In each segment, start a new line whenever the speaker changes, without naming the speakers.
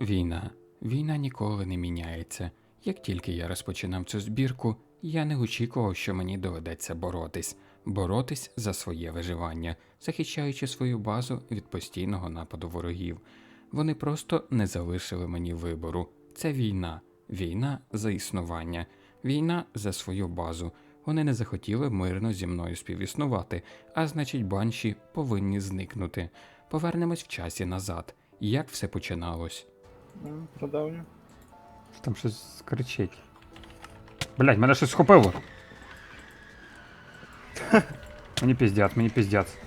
Війна. Війна ніколи не міняється. Як тільки я розпочинав цю збірку, я не очікував, що мені доведеться боротись, боротись за своє виживання, захищаючи свою базу від постійного нападу ворогів. Вони просто не залишили мені вибору. Це війна, війна за існування, війна за свою базу. Вони не захотіли мирно зі мною співіснувати, а значить, банші повинні зникнути. Повернемось в часі назад. Як все починалось?
Ну, Продавню.
Там щось кричить. Блять, мене щось схопило. мені піздят, мені піздят.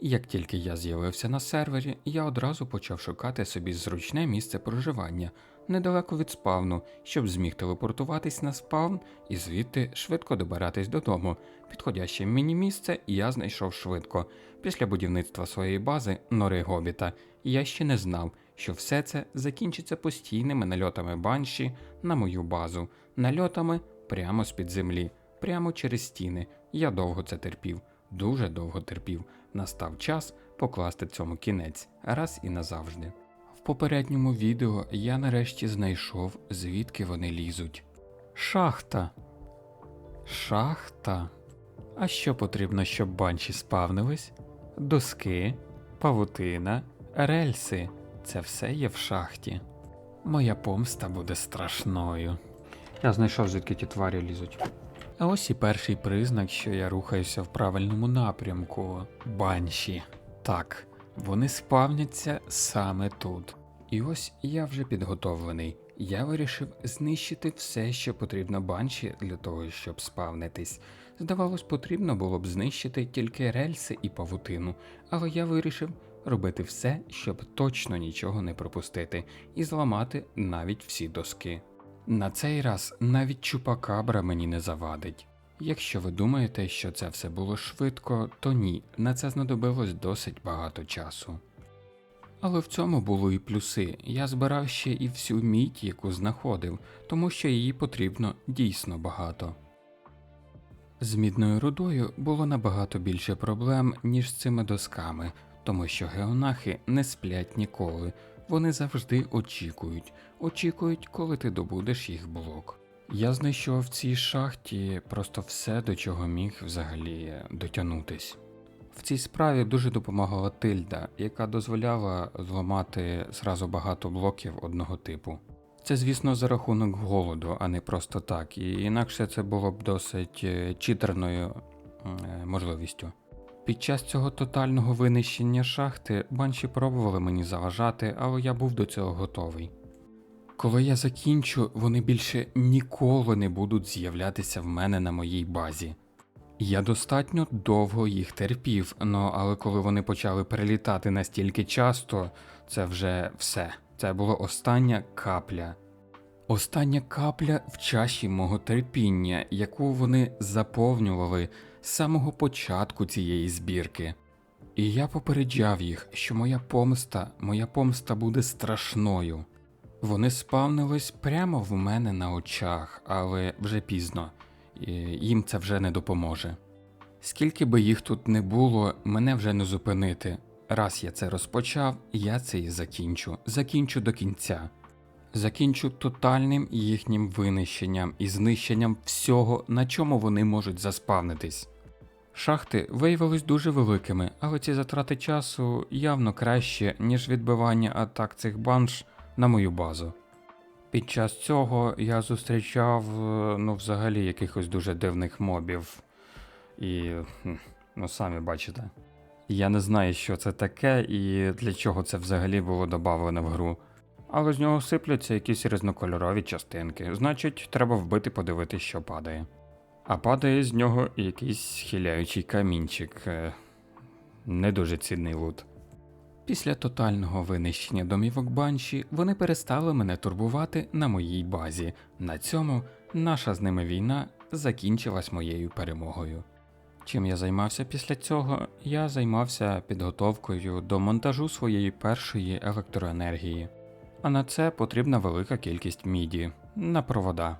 Як тільки я з'явився на сервері, я одразу почав шукати собі зручне місце проживання недалеко від спавну, щоб зміг телепортуватись на спавн і звідти швидко добиратись додому. Підходяще мені місце я знайшов швидко. Після будівництва своєї бази нори Гобіта я ще не знав, що все це закінчиться постійними нальотами банші на мою базу, нальотами прямо з-під землі, прямо через стіни. Я довго це терпів, дуже довго терпів. Настав час покласти цьому кінець раз і назавжди. В попередньому відео я нарешті знайшов, звідки вони лізуть. Шахта. Шахта. А що потрібно, щоб банші спавнились? Доски, павутина, рельси. Це все є в шахті. Моя помста буде страшною.
Я знайшов, звідки ті тварі лізуть.
А ось і перший признак, що я рухаюся в правильному напрямку банші. Так, вони спавняться саме тут. І ось я вже підготовлений. Я вирішив знищити все, що потрібно банші для того, щоб спавнитись. Здавалось, потрібно було б знищити тільки рельси і павутину, але я вирішив робити все, щоб точно нічого не пропустити, і зламати навіть всі доски. На цей раз навіть чупакабра мені не завадить. Якщо ви думаєте, що це все було швидко, то ні, на це знадобилось досить багато часу. Але в цьому було і плюси. Я збирав ще і всю мідь, яку знаходив, тому що її потрібно дійсно багато. З мідною рудою було набагато більше проблем, ніж з цими досками, тому що геонахи не сплять ніколи, вони завжди очікують, очікують, коли ти добудеш їх блок. Я знайшов в цій шахті просто все, до чого міг взагалі дотягнутись. В цій справі дуже допомагала тильда, яка дозволяла зламати зразу багато блоків одного типу. Це, звісно, за рахунок голоду, а не просто так, і інакше це було б досить е, читерною е, можливістю. Під час цього тотального винищення шахти банші пробували мені заважати, але я був до цього готовий. Коли я закінчу, вони більше ніколи не будуть з'являтися в мене на моїй базі. Я достатньо довго їх терпів, но але коли вони почали прилітати настільки часто, це вже все. Це була остання капля. Остання капля в чаші мого терпіння, яку вони заповнювали з самого початку цієї збірки. І я попереджав їх, що моя помста, моя помста буде страшною. Вони спавнились прямо в мене на очах, але вже пізно, їм це вже не допоможе. Скільки би їх тут не було, мене вже не зупинити. Раз я це розпочав, я це і закінчу. Закінчу до кінця. Закінчу тотальним їхнім винищенням і знищенням всього, на чому вони можуть заспавнитись. Шахти виявились дуже великими, але ці затрати часу явно краще, ніж відбивання атак цих банш на мою базу. Під час цього я зустрічав е, ну, взагалі якихось дуже дивних мобів. І, ну, самі бачите. Я не знаю, що це таке і для чого це взагалі було додавлено в гру. Але з нього сипляться якісь різнокольорові частинки, значить, треба вбити подивитись, що падає. А падає з нього якийсь хиляючий камінчик. е, Не дуже цінний лут. Після тотального винищення домівок банші вони перестали мене турбувати на моїй базі. На цьому наша з ними війна закінчилась моєю перемогою. Чим я займався після цього? Я займався підготовкою до монтажу своєї першої електроенергії. А на це потрібна велика кількість міді на провода.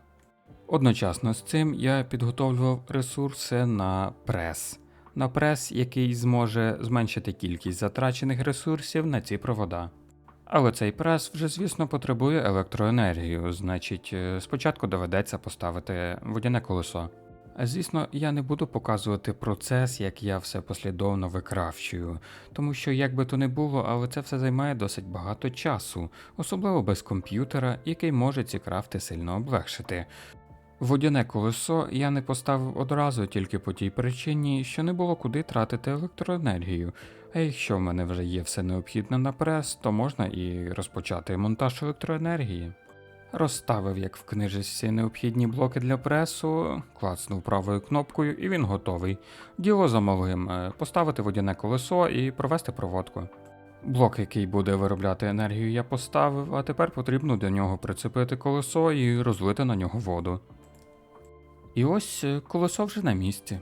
Одночасно з цим я підготовлював ресурси на прес. На прес, який зможе зменшити кількість затрачених ресурсів на ці провода. Але цей прес вже, звісно, потребує електроенергію, значить, е, спочатку доведеться поставити водяне колесо. Звісно, я не буду показувати процес, як я все послідовно викравчую, тому що як би то не було, але це все займає досить багато часу, особливо без комп'ютера, який може ці крафти сильно облегшити. Водяне колесо я не поставив одразу тільки по тій причині, що не було куди тратити електроенергію. А якщо в мене вже є все необхідне на прес, то можна і розпочати монтаж електроенергії. Розставив, як в книжечці, необхідні блоки для пресу, клацнув правою кнопкою і він готовий. Діло за малим е, поставити водяне колесо і провести проводку. Блок, який буде виробляти енергію, я поставив, а тепер потрібно до нього прицепити колесо і розлити на нього воду. І ось е, колесо вже на місці.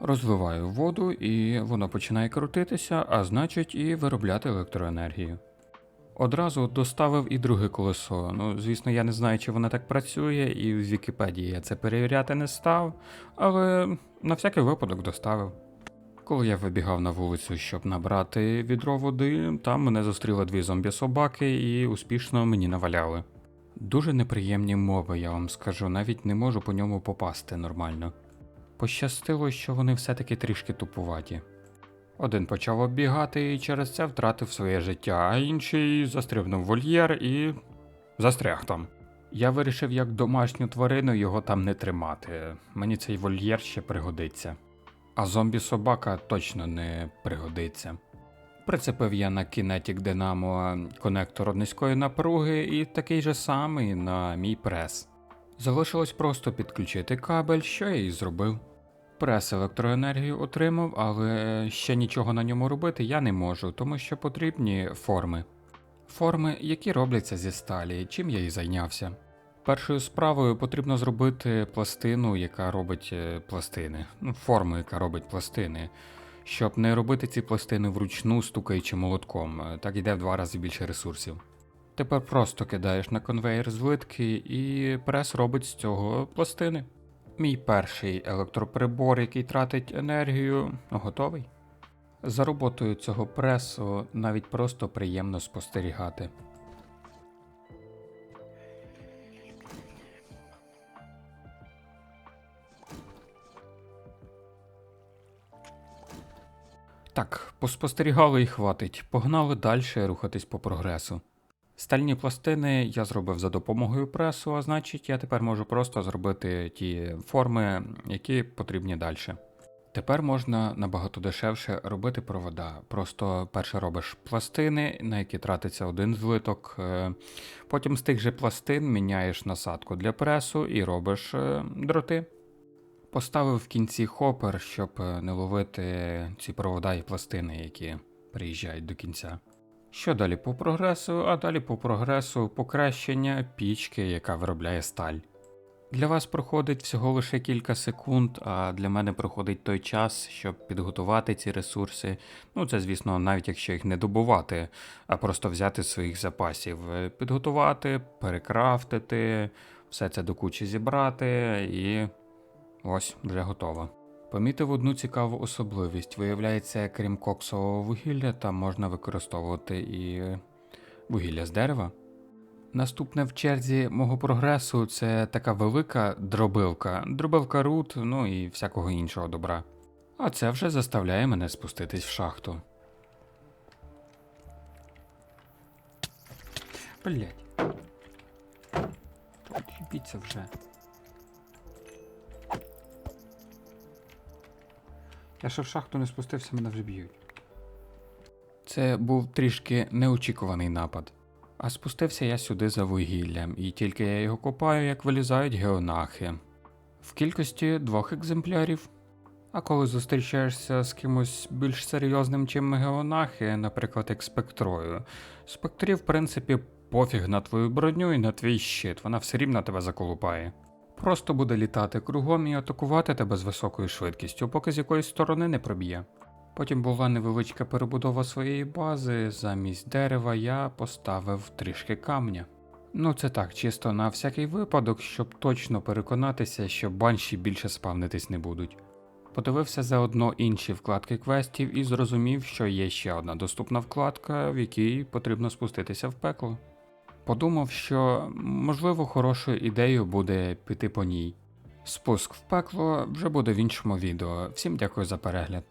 Розливаю воду, і воно починає крутитися, а значить і виробляти електроенергію. Одразу доставив і друге колесо. Ну, звісно, я не знаю, чи воно так працює, і в Вікіпедії я це перевіряти не став, але на всякий випадок доставив. Коли я вибігав на вулицю, щоб набрати відро води, там мене зустріли дві зомбі-собаки і успішно мені наваляли. Дуже неприємні мови, я вам скажу, навіть не можу по ньому попасти нормально. Пощастило, що вони все-таки трішки тупуваті. Один почав оббігати і через це втратив своє життя, а інший застрибнув вольєр і застряг там. Я вирішив, як домашню тварину його там не тримати. Мені цей вольєр ще пригодиться. А зомбі-собака точно не пригодиться. Прицепив я на Kinetic Dynamo конектор низької напруги і такий же самий на мій прес. Залишилось просто підключити кабель, що я і зробив. Прес електроенергію отримав, але ще нічого на ньому робити я не можу, тому що потрібні форми. Форми, які робляться зі сталі, чим я і зайнявся. Першою справою потрібно зробити пластину, яка робить е, пластини, ну, форму, яка робить пластини. Щоб не робити ці пластини вручну, стукаючи молотком, е, так йде в два рази більше ресурсів. Тепер просто кидаєш на конвейер злитки і прес робить з цього пластини. Мій перший електроприбор, який тратить енергію, готовий. За роботою цього пресу навіть просто приємно спостерігати. Так, поспостерігали і хватить. Погнали далі рухатись по прогресу. Стальні пластини я зробив за допомогою пресу, а значить я тепер можу просто зробити ті форми, які потрібні далі. Тепер можна набагато дешевше робити провода. Просто перше робиш пластини, на які тратиться один злиток. е, Потім з тих же пластин міняєш насадку для пресу і робиш е, дроти. Поставив в кінці хопер, щоб е, не ловити ці провода і пластини, які приїжджають до кінця. Що далі по прогресу? А далі по прогресу покращення пічки, яка виробляє сталь. Для вас проходить всього лише кілька секунд, а для мене проходить той час, щоб підготувати ці ресурси. Ну, це, звісно, навіть якщо їх не добувати, а просто взяти своїх запасів, Е, підготувати, перекрафтити, все це до кучі зібрати і ось вже готово. Помітив одну цікаву особливість. Виявляється, крім коксового вугілля, там можна використовувати і вугілля з дерева. Наступне в черзі мого прогресу це така велика дробилка, дробилка рут, ну і всякого іншого добра. А це вже заставляє мене спуститись в шахту. Блять. Їбіться вже. Я ще в шахту не спустився, мене вже б'ють. Це був трішки неочікуваний напад. А спустився я сюди за вугіллям, і тільки я його копаю, як вилізають геонахи. В кількості двох екземплярів. А коли зустрічаєшся з кимось більш серйозним, чим геонахи, наприклад, як спектрою, спектрі, в принципі, пофіг на твою броню і на твій щит, вона все рівно тебе заколупає. Просто буде літати кругом і атакувати тебе з високою швидкістю, поки з якоїсь сторони не проб'є. Потім була невеличка перебудова своєї бази, замість дерева я поставив трішки камня. Ну це так, чисто на всякий випадок, щоб точно переконатися, що банші більше спавнитись не будуть. Подивився заодно інші вкладки квестів і зрозумів, що є ще одна доступна вкладка, в якій потрібно спуститися в пекло. Подумав, що можливо хорошою ідеєю буде піти по ній. Спуск в пекло вже буде в іншому відео. Всім дякую за перегляд.